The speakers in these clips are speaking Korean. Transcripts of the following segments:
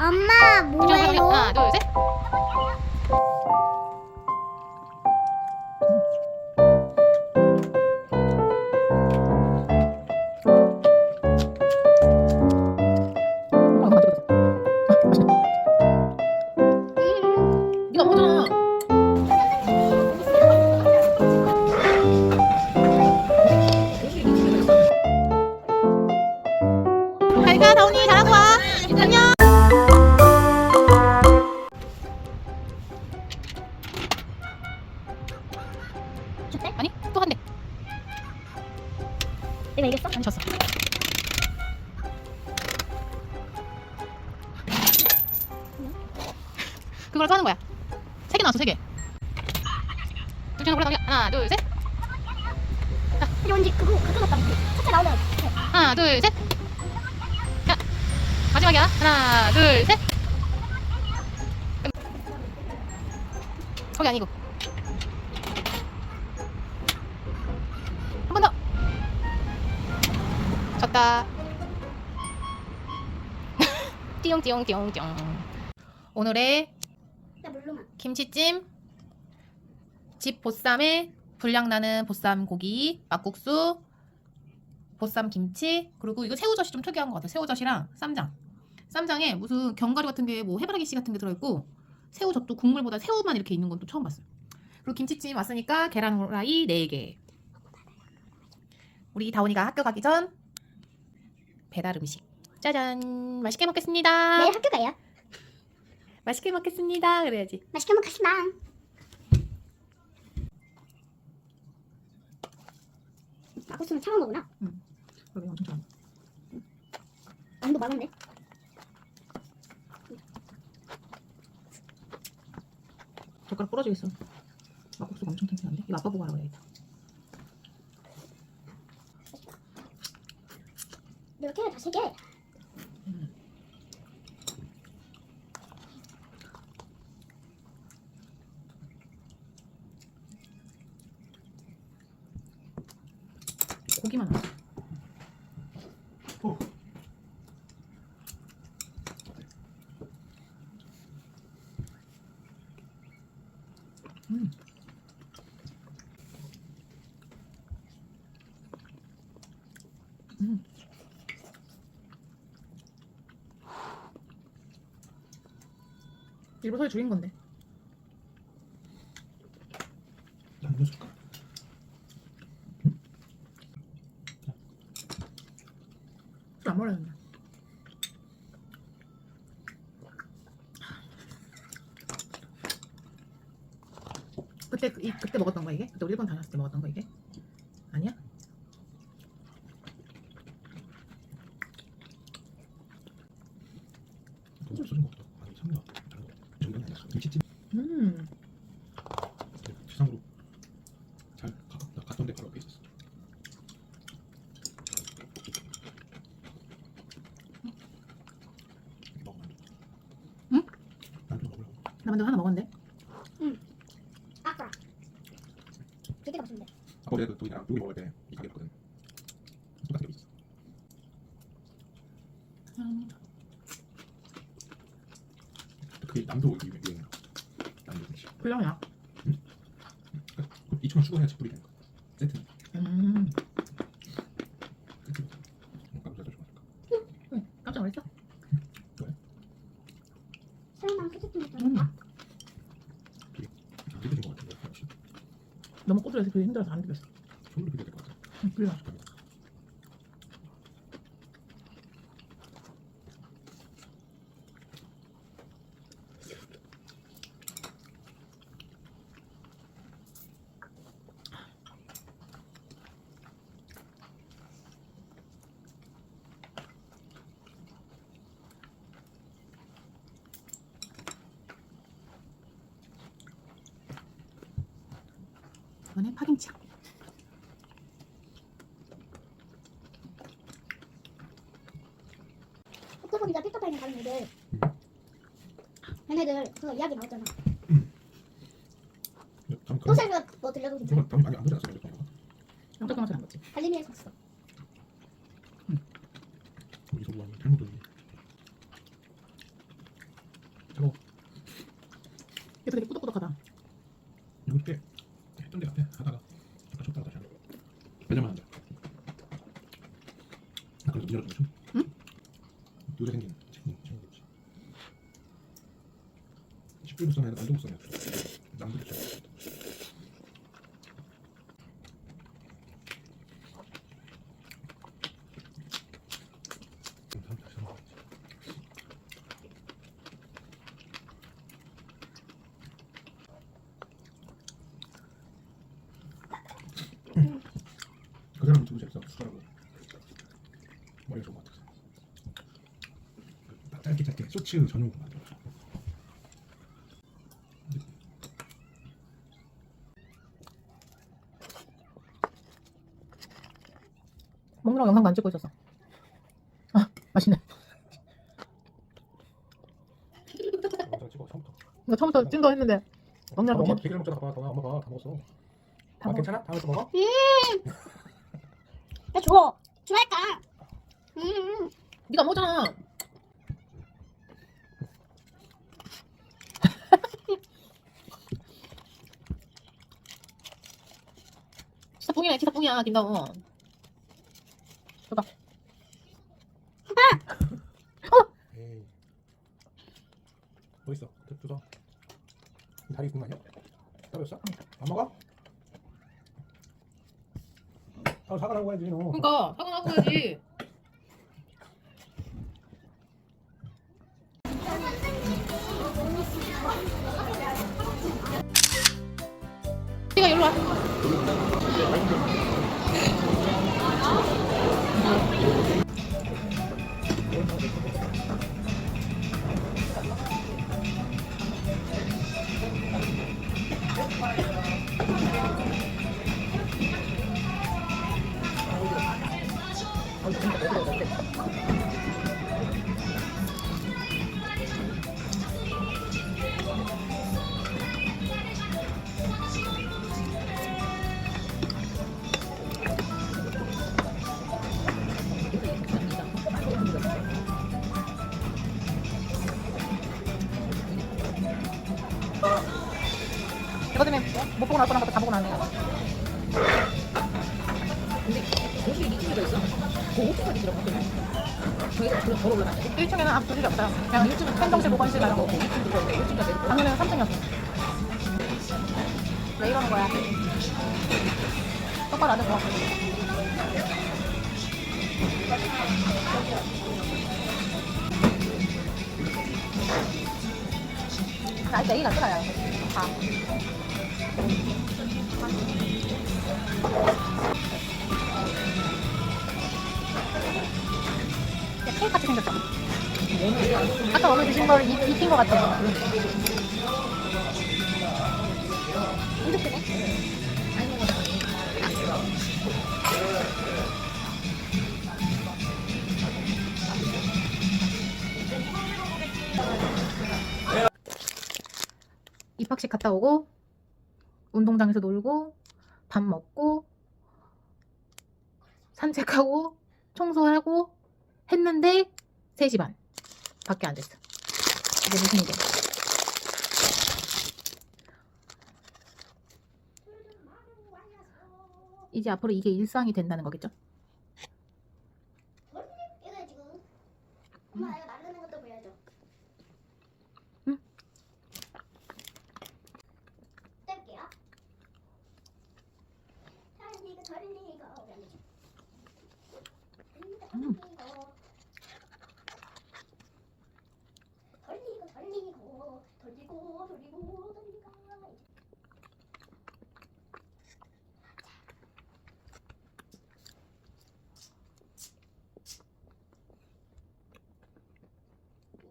엄마 뭐예요? 하나, 둘, 셋. 그걸 하는 거야. 세 개 나왔어 세 개. 둘 중에 골라 하나 둘 셋. 이게 뭔지 그거 그거 같다. 첫째 나오면 돼. 하나 둘 셋. 자 마지막이야. 하나 둘 셋. 거기 아니고. 한 번 더. 졌다. 띠용띠용띠용띠용. 오늘의. 김치찜, 집 보쌈에 불량 나는 보쌈 고기, 막국수, 보쌈 김치, 그리고 이거 새우젓이 좀 특이한 것 같아요. 새우젓이랑 쌈장. 쌈장에 무슨 견과류 같은 게 뭐 해바라기 씨 같은 게 들어있고 새우젓도 국물보다 새우만 이렇게 있는 건 또 처음 봤어요. 그리고 김치찜 왔으니까 계란 후라이 4개. 우리 다온이가 학교 가기 전 배달 음식. 짜잔! 맛있게 먹겠습니다. 내일 학교 가요. 맛있게 먹겠습니다. 그래야지. 맛있게 먹겠습니다. 막국수는 차가운 거구나. 여기 엄청 좋아. 온도 많은데. 젓가락 부러지겠어. 막국수가 엄청 튼튼한데? 이거 아빠 보고 하라 그래야겠다. 이렇게 해 다섯 개. 고기만. 음. 일부러 소리 줄인 건데. 남겨줄까? 술 안 먹어야 된다. 그때 그- 이 그때 거 우리 일본 다녔을 때 먹었던 거 이게? 아니야? 돈을 쓰는 것보다 아니 상가 저기는 아니야 김치찜 음. 세상으로 잘 가, 나 갔던 데 바로 옆에 있었어. 응? 나도 나 하나 먹었는데. 아까. 되게 맛있는데. 아까 내가 그 돈이랑 여기 먹을 때이 가게 봤거든 똑같은 게 있었어 음. 그게 남도 유행- 유행이야 남도 음식 불량이야. 2천원 추가해야지 뿌리 되는 거 세트 음. 세트 어, 깜짝 놀랐어 왜? 깜짝 놀랐어? 새우랑 소세지 먹자. 음. 안 되는 거 같은데 역시 꼬들해서 그게 힘들어서 안 되겠어. 손으로 비벼야 될것 같아 응, 불량. 이번에 파김치. 호텔보니까 피터파이는 가는 애들. 걔네들 그 이야기 나왔잖아. 소세지가 뭐 들려도 괜찮아. 다음에 많이 안 들어갔어 깜짝 놀라서 안 먹지. 달리미에서 샀어. 우리 소부왕이 탈모도 저거 얘도 되게 꾸덕꾸덕하다. 여기 꽤 했던 데 같아. 하다가 잠깐 쳤다가 다시 하는 매자만 한다 아 그래서 열어주고 좀 응? 요새 생긴 친구 친구지 10주 부산에 만두 부산에 남들 죠 재밌어 수다라고 머리가 좋은 것 같아서 딱 짧게 짧게 쇼츠 전용 만들어 먹느라고 영상도 안 찍고 있었어. 아 맛있네. 찍어 처음부터 이거 처음부터 찐거 했는데 먹느라고 엄마 진- 되게 먹잖아 봐봐 봐 엄마가 다 먹었어 다 아 먹- 괜찮아? 다음에 또 먹어? 야 줘. 주랄까. 음. 네가 안 먹잖아. 진짜 뿡이야, 진짜 뿡이야, 김다운. 줘봐. 에이 뭐 있어? 저, 줘서 이 다리 있는 거 아니야? 따로였어? 안 먹어? 아 사과라고 해야지 너 그러니까 사과하고 해야지. 네가 일로 와. 이거 때문에 못 보고 날 거랑 다 보고 나네. 근데 1층에는 아무 소리 없어요. 그냥 1층은 행정실 보건실 가는 거고. 작년에는 3층이었어. 왜 이러는 거야? 똑바로 안 해서. 나 내일 안 들어요. 아. 케이크 같이 생겼어. 아까 오늘 드신 걸 입, 입힌 것 같아. 입학식 갔다 오고 운동장에서 놀고 밥 먹고 산책하고 청소하고 했는데 3시 반 밖에 안 됐어 이게 무슨 일이야 이제 앞으로 이게 일상이 된다는 거겠죠? 이거 지금. 엄마 이거 나르는 것도 보여줘. 응. 뗄게요. 달리고 달리고 음. 달리고 달리고 달리고 돌리고 돌리고 돌리고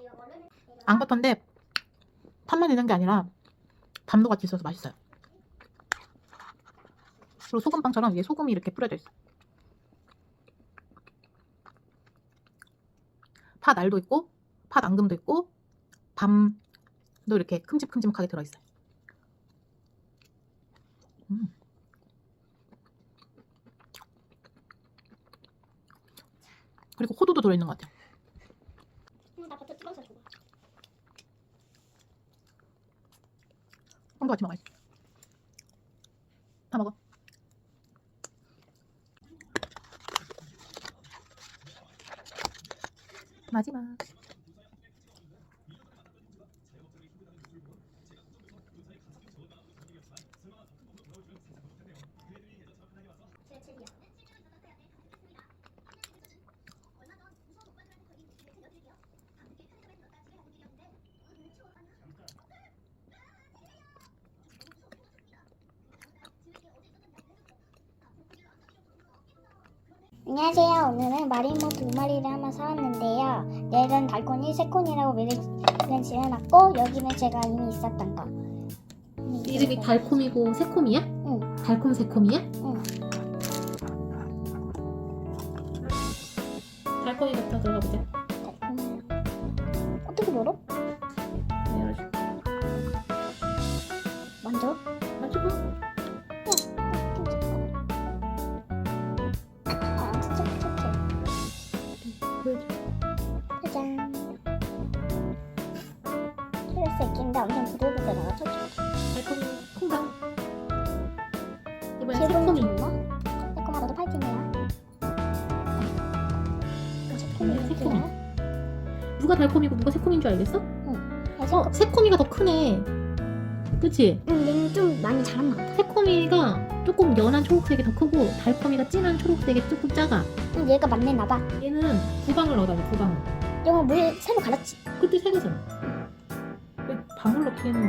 이제 이거는 앙버터인데 탄만 있는 게 아니라 담도 같이 있어서 맛있어요. 그리고 소금빵처럼 위에 소금이 이렇게 뿌려져 있어 팥 알도 있고 팥 앙금도 있고 밤도 이렇게 큼직큼직하게 들어있어요. 음. 그리고 호두도 들어있는 것 같아요 나 버터 찍어서 줘. 빵도 같이 먹어야지. 다 먹어. 마지막. 안녕하세요. 오늘은 마리모 두 마리를 한번 사왔는데요. 얘는 달코니, 세콘이라고 이름을 지어놨고 여기는 제가 이미 있었던 거. 이름이 달콤이고 새콤이야? 응. 달콤 새콤이야? 응. 달콤이부터 들어가 보자. 달콤. 어떻게 열어? 누가 달콤이고 누가 새콤인 줄 알겠어? 그래서 어, 새콤이가 더 크네. 그치? 응, 얘는 좀 많이 자란 것 같아. 새콤이가 조금 연한 초록색이 더 크고 달콤이가 진한 초록색이 조금 작아. 응, 얘가 맞네나 봐. 얘는 두 방울 넣어달래, 두 방울. 영어 물 새로 갈았지. 그때 새 거잖아. 왜 방울 넣기에는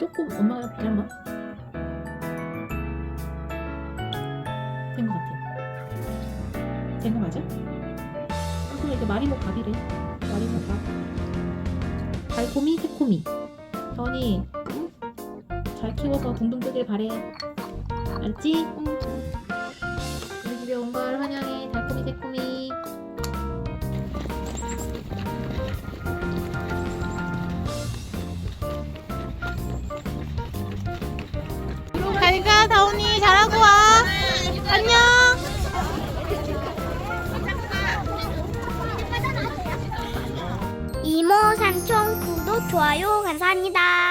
조금 엄마가 기다려봐. 된거 같아. 된거 맞아? 아, 그럼 이게 마리모 밥이래. 밥. 달콤이, 새콤이. 전이 잘 키워서 둥둥 뜨길 바래. 알지? 응. 우리 집에 온 걸 환영해. 달콤이, 새콤이. 잘가 다운이 잘하고 와. 안녕. 좋아요 감사합니다.